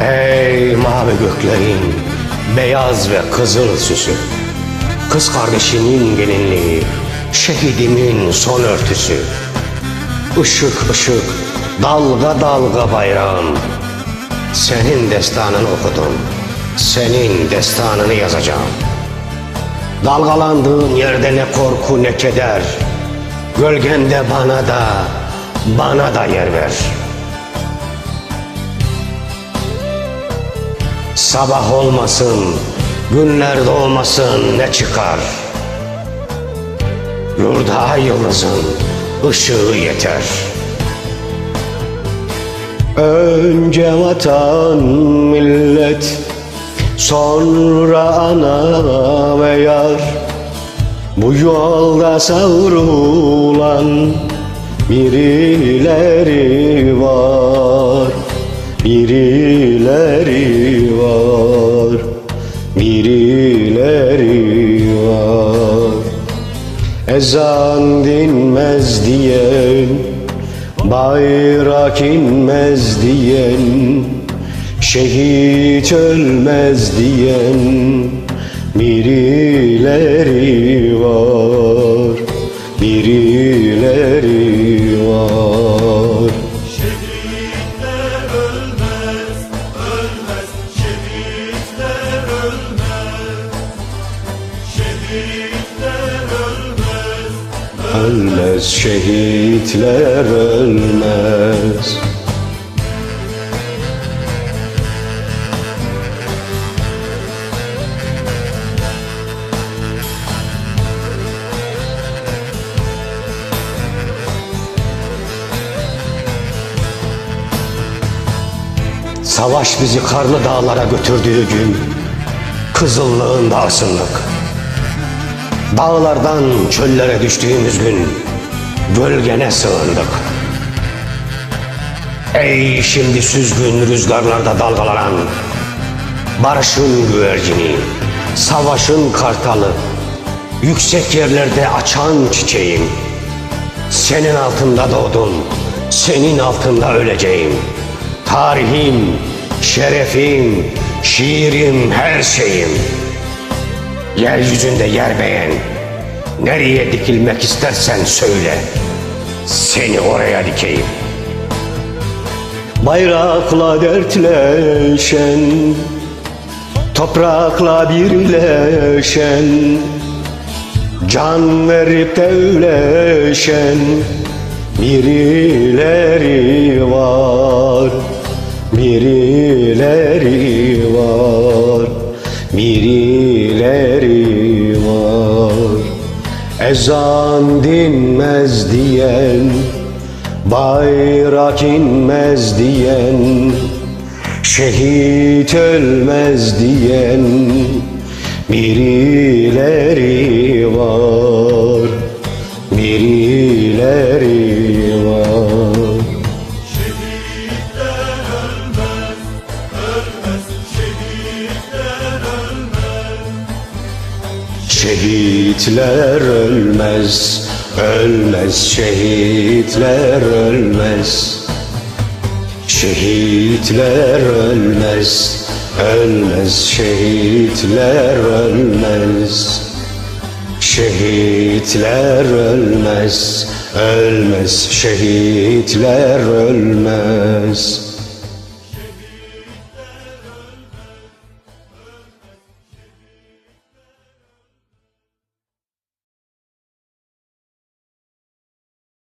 Ey mavi göklerin beyaz ve kızıl süsü Kız kardeşimin gelinliği Şehidimin son örtüsü Işık ışık dalga dalga bayrağım Senin destanını okudum Senin destanını yazacağım. Dalgalandığın yerde ne korku ne keder Gölgende bana da bana da yer ver Sabah olmasın, günlerde olmasın ne çıkar? Yurda yıldızın ışığı yeter. Önce vatan millet, sonra ana ve yar. Bu yolda savrulan birileri var. Birileri birileri var. Ezan dinmez diyen, bayrak inmez diyen, şehit ölmez diyen birileri var, Ölmez şehitler ölmez. Savaş bizi karlı dağlara götürdüğü gün Kızıllığında asıldık Dağlardan çöllere düştüğümüz gün gölgene sığındık. Ey şimdi süzgün rüzgarlarda dalgalanan, barışın güvercini, savaşın kartalı, yüksek yerlerde açan çiçeğim. Senin altında doğdum, senin altında öleceğim. Tarihim, şerefim, şiirim, her şeyim. Yeryüzünde yer beğen. Nereye dikilmek istersen söyle. Seni oraya dikeyim. Bayrakla dertleşen, toprakla birleşen, can verip devleşen birileri var, birileri var, birileri var. Ezan dinmez diyen, bayrak inmez diyen, şehit ölmez diyen birileri Şehitler ölmez, ölmez şehitler ölmez. Şehitler ölmez, ölmez şehitler ölmez. Şehitler ölmez, ölmez şehitler ölmez.